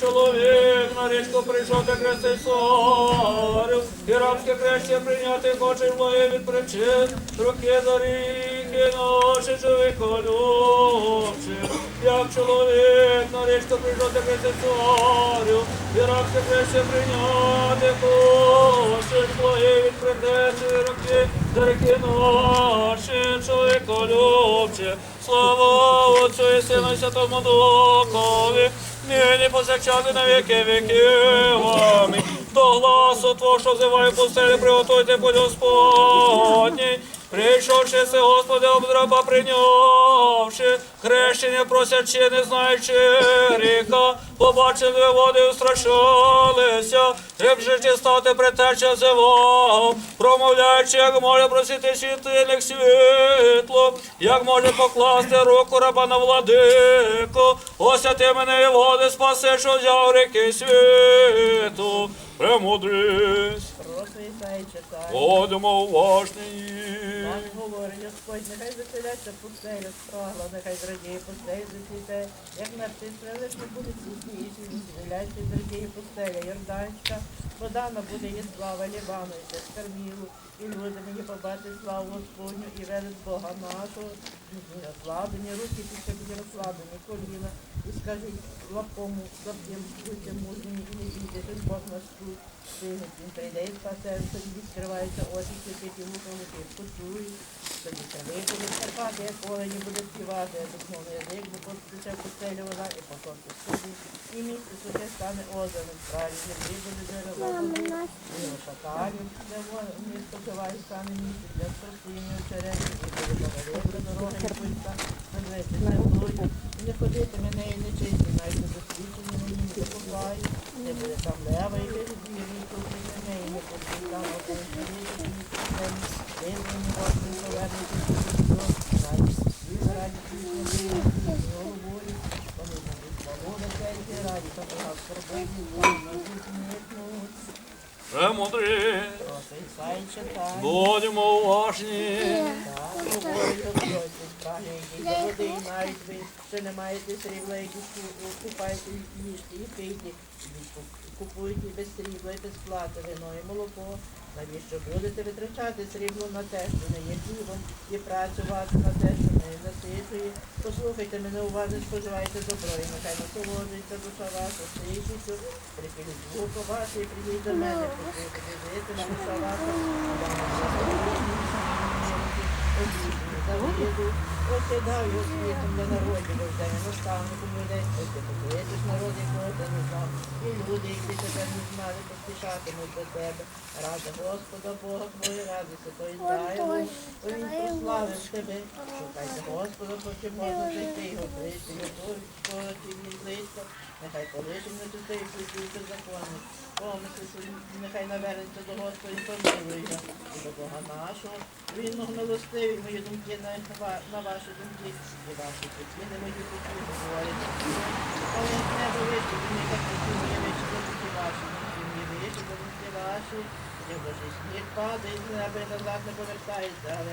чоловік на річку прийшов та крестий сорів, і рабське хрещення прийняти хоче моє від причин, руки до ріки ноші живий колючий, як чоловік на річку прийшов та крестий сорів, і рабське хрещення прийняти хоче моє від притечі руки до ріки ноші живий колючий, слава Отцю і Сину Святому Духові, нині повсякчас на віки віків. Амінь. До гласу Твого, що взиваю пустелі, приготуйте будь Господній. Прийшовши си, Господи, обдраба прийнявши, хрещення просячи, не знаючи гріха, побачили води, устрашалися, як же ті стати притеча зивав, промовляючи, як може просити світильник світло, як може покласти руку раба на владику, осяти мене і води спаси, що взяв ріки світу, премудрись, Будемо уважні. Так говорить Господь, нехай заселяться пустелю спрагла, нехай зрадіє пустель засвіте, як на птиці лиш не буде світліші, заселяйся зрадіє пустеля, Йорданська, вода буде є слава Лівану, і з Кармілу, і люди мені побачать славу Господню, і велич Бога нашого, і розслаблені, руки після буде розслаблені, коліна, і скажіть лапому, слабким, будьте мужніми, і не бійтеся, Бог наш тут. Він прийде і спасе, тоді відкриваються очі, святиті вухами, ти почують, тоді випаде Карпати, як олені буде співати, я тут мовний язик, бо постуче постелю вода, і потопить собі, і місце сухе стане озером, справі, землі буде джерело води, і шаталів, де місто живає, стане місце, для спортивні черені, і буде повалити дороги, і пульта, не блудю, і не ходити мене і не чисті, навіть не мені не допомагаю, не буде там лева і вірні, тут не неї не там один чоловік, і системі, визвані власні повернути до раді, і раді вони будуть свобода, раді, та була скорбені, вони зіткнуть, Премудрись, просисай, читай. Будемо уважні. Води, і ви, що не маєте срібла, які купайте, їжте і пийте, купуйте без срібла і без плати вино і молоко. Навіщо будете витрачати срібло на те, що не є хлібом, і працювати на те, що не насичує. Послухайте мене уважно, споживайте добро, і нехай насолоджується душа ваша, слышите, прихиліть звуку ваше і прийдіть до мене, жити на душа ваша, Заводу, ось я дав його світом для народів, роздає наставником людей, ти покличеш народ, якого ти не знав, і люди, які тебе не знали, поспішатимуть до тебе. Рада Господа Бога твоєї радуйся, то Ізраїлу, бо він прославив тебе. Шукайте Господа, поки можна знайти його ближче, його скоро чи він близько. Нехай полишимо тут чистої слідуйте закони. Помисли, собі, нехай навернеться до Господа і помилує. І до Бога нашого. Він милостивий, мої думки на, на ваші думки, і ваші путі, не мої путі, говорить. Як не вище, він не так путі, вище, за путі ваші, думки мої за думки ваші. Як Божий сніг падає з неба назад не повертається, але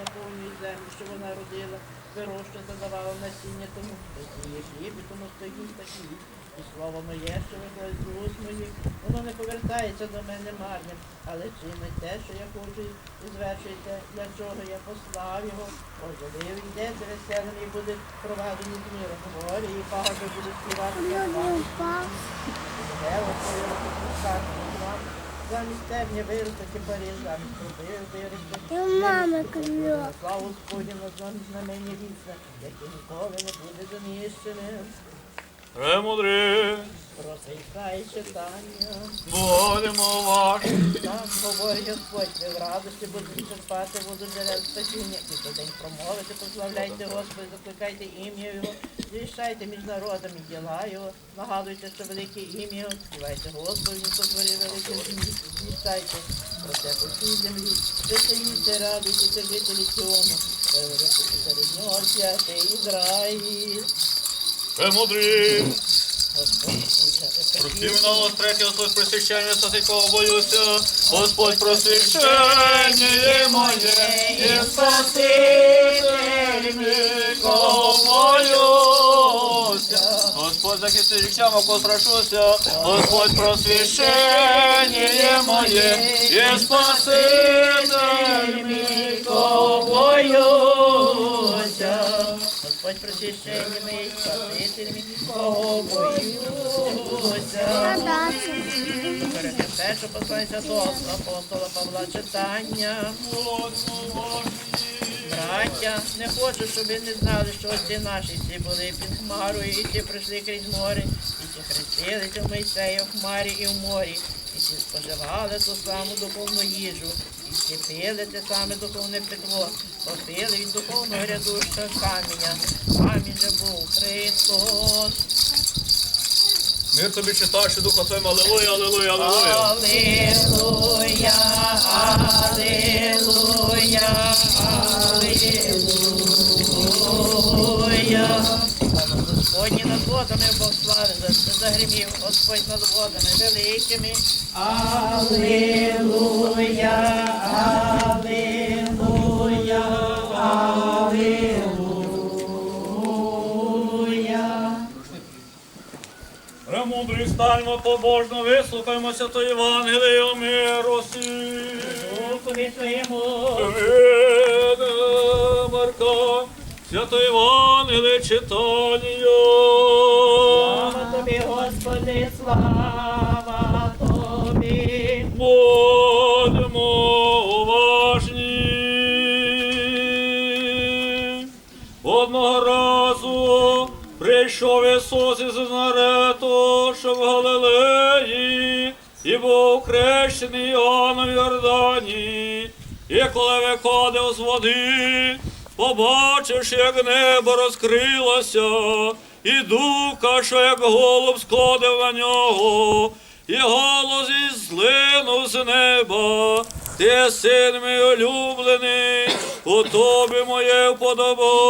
наповнює землю, що вона родила, вирощує та давала насіння тому, хто сіє хліб, і тому стоїть та хліб. І слово моє, що виходить з уст моїх, воно не повертається до мене марним, але чинить те, що я хочу, і звершуйте, для чого я послав його. Отже, ви йдете веселим і буде проведені з миром. Горі, і пагоби будуть співати твоє розпускати вам. Замість темня виростуть і у мами клюк. Слава Господню на знамені знамення який ніколи не буде занищеним. Премудрись, Просвітай читання. будемо уважні. Так говорить Господь, ви в радості будете черпати воду джерел спасіння. І за день промовити, прославляйте Господа, закликайте ім'я Його, звіщайте між народами діла Його, нагадуйте, що велике ім'я Його, співайте Господу, Він сотворив велике зміст, звіщайте про це по всій землі. Веселіться, радуйтеся, жителі цьому, говорите серед нього святий Ізраїль. Господь, Іменно Господь, Господь просвящення, святого боюся, Господь просвящення моє, і спаситель боюся. Господь захисти мого страшуся, Господь просвящення моє, і спаситель боюся. Господь просвящення мій, спаситель кого боюся. Перше послання святого апостола Павла читання. Браття, не хочу, щоб ви не знали, що отці наші всі були під хмарою, і ті пройшли крізь море, і ті хрестилися в Мойсея в хмарі і в морі, і ті споживали ту саму духовну їжу, і ті те саме духовне питво, попили від духовного рядуща каменя. Камінь же був Христос. Мир тобі читаєш, Духа Твоєм, алелуя, алелуя, алелуя. Аллилуйя, аллилуйя, аллилуйя. Господні над водами Бог слави, це загримів Господь над водами великими. Аллилуйя, аллилуйя, аллилуйя. Премудрий станьмо побожно, вислухаймося то Євангелію миру сі. Духові твоєму. Свято Євангеліє читання. Слава тобі, Господи, слава тобі. Будьмо уважні. Одного разу прийшов Ісус із Назарету, що в Галилеї, і був хрещений Іоанном в Йордані. І коли виходив з води, побачивши, як небо розкрилося, і духа, що як голуб сходив на нього, і голос із злинув з неба. Ти син мій улюблений, у тобі моє вподобання.